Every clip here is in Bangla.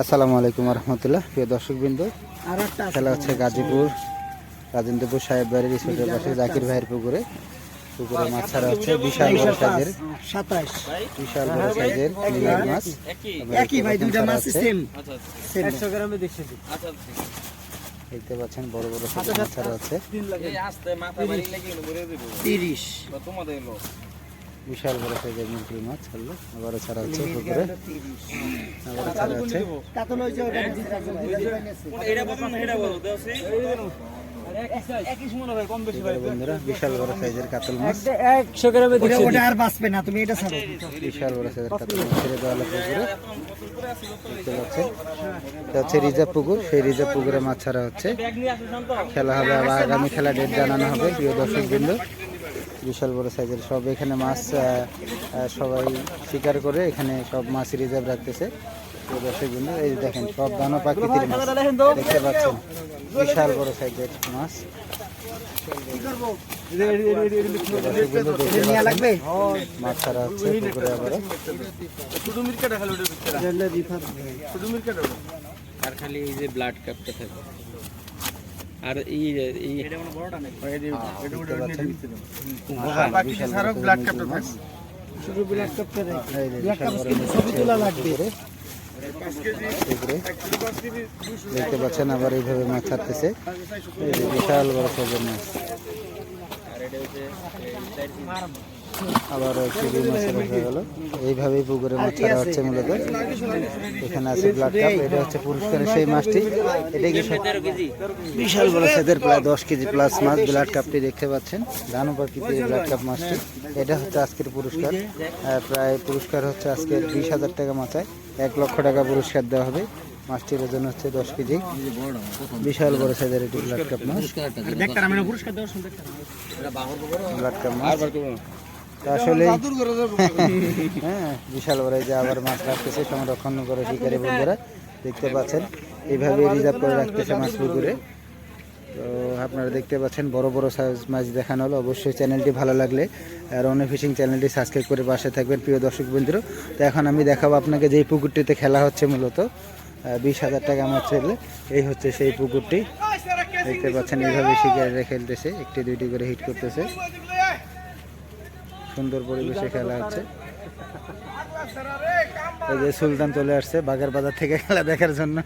আসসালামু আলাইকুম রহমতুল্লাহ প্রিয় দর্শকবৃন্দ। আর খেলা হচ্ছে গাজীপুর রাজেন্দ্রপুর সাহেব বাড়ির স্কুলের পাশে জাকির ভাইয়ের পুকুরে। পুকুরে মাছ ছাড়া হচ্ছে বিশাল বড় সাইজের সাতাশ বিশাল বড় সাইজের মাছ। একই। ভাই দুইটা মাছ সেম সেম একশো গ্রামে দেখছি। দেখতে পাচ্ছেন বড় বড় সাইজের মাছ ছাড়া হচ্ছে তিরিশ। বিশাল বড় সাইজের মিরপুরি মাছ ছাড়লো আবারও ছাড়া হচ্ছে পুকুরে। আবারও ছাড়া আছে বিশাল বড় সাইজের কাতল মাছ। বিশাল বড় সাইজের রিজার্ভ পুকুর। সেই রিজার্ভ পুকুরে মাছ ছাড়া খেলা হবে আবার আগামী খেলা ডেট জানানো হবে, প্রিয় দর্শক বৃন্দ বিশাল বড় সাইজের সব এখানে মাছ সবাই শিকার করে এখানে সব মাছ রিজার্ভ রাখতেছে। দর্শক বৃন্দ এই যে দেখেন সব দানো প্রাকৃতিক মাছ। দেখতে পাচ্ছেন বিশাল বড় সাইজের মাছ। ছাড়া হচ্ছে পুকুরে আবারও। আর খালি এই যে ব্লাড কাপটা থাকে। আর এই এই দেখতে পাচ্ছেন শুধু ব্ল্যাক কাপটা ব্ল্যাক কাপ ছবি তোলা লাগবে। দেখতে আবার এইভাবে মাছ ছাড়তেছে। বিশাল বড় সজন মাছ আবার একটু মাছের হয়ে গেল। এইভাবেই পুকুরে মাছ ছাড়া হচ্ছে মূলত। এখানে আছে ব্লাড কাপ এটা হচ্ছে পুরস্কারের সেই মাছটি। এটা কি বিশাল বড় সাইজের প্রায় দশ কেজি প্লাস মাছ ব্লাড কাপটি দেখতে পাচ্ছেন। ধানু পাখিতে ব্লাড কাপ মাছটি। এটা হচ্ছে আজকের পুরস্কার। প্রায় পুরস্কার হচ্ছে আজকে বিশ হাজার টাকা মাথায়। এক লক্ষ টাকা পুরস্কার দেওয়া হবে। মাছটির ওজন হচ্ছে দশ কেজি। বিশাল বড় সাইজের এটি ব্লাড কাপ মাছ। আসলে হ্যাঁ বিশাল বড় যে আবার মাছ রাখতেছে, সংরক্ষণ করে শিকারি বন্ধুরা, দেখতে পাচ্ছেন এইভাবে রিজার্ভ করে রাখতেছে মাছ পুকুরে। তো আপনারা দেখতে পাচ্ছেন, বড় বড় সাইজ মাছ দেখানো হলো। অবশ্যই চ্যানেলটি ভালো লাগলে রনে ফিশিং চ্যানেলটি সাবস্ক্রাইব করে পাশে থাকবেন, প্রিয় দর্শক বন্ধুরা। তো এখন আমি দেখাবো আপনাকে যেই পুকুরটিতে খেলা হচ্ছে মূলত। বিশ হাজার টাকা মাছ ছেলে। এই হচ্ছে সেই পুকুরটি। দেখতে পাচ্ছেন, এইভাবে শিকারিরা খেলতেছে একটি, দুইটি করে হিট করতেছে। সুন্দর পরিবেশে খেলা হচ্ছে। এই যে সুলতান চলে আসছে বাগের বাজার থেকে খেলা দেখার জন্য।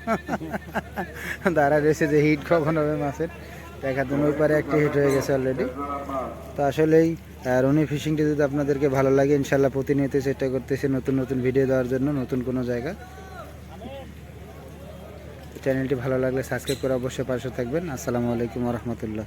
দাঁড়া রয়েছে যে হিট কখন হবে মাছের। দেখার জন্য ওই একটা হিট হয়ে গেছে অলরেডি তো আসলেই রনি ফিশিংটি যদি আপনাদেরকে ভালো লাগে ইনশাল্লাহ প্রতিনিয়ত চেষ্টা করতেছে নতুন নতুন ভিডিও দেওয়ার জন্য, নতুন কোনো জায়গা। চ্যানেলটি ভালো লাগলে সাবস্ক্রাইব করে অবশ্যই পাশে থাকবেন। আসসালামু আলাইকুম রহমতুল্লাহ।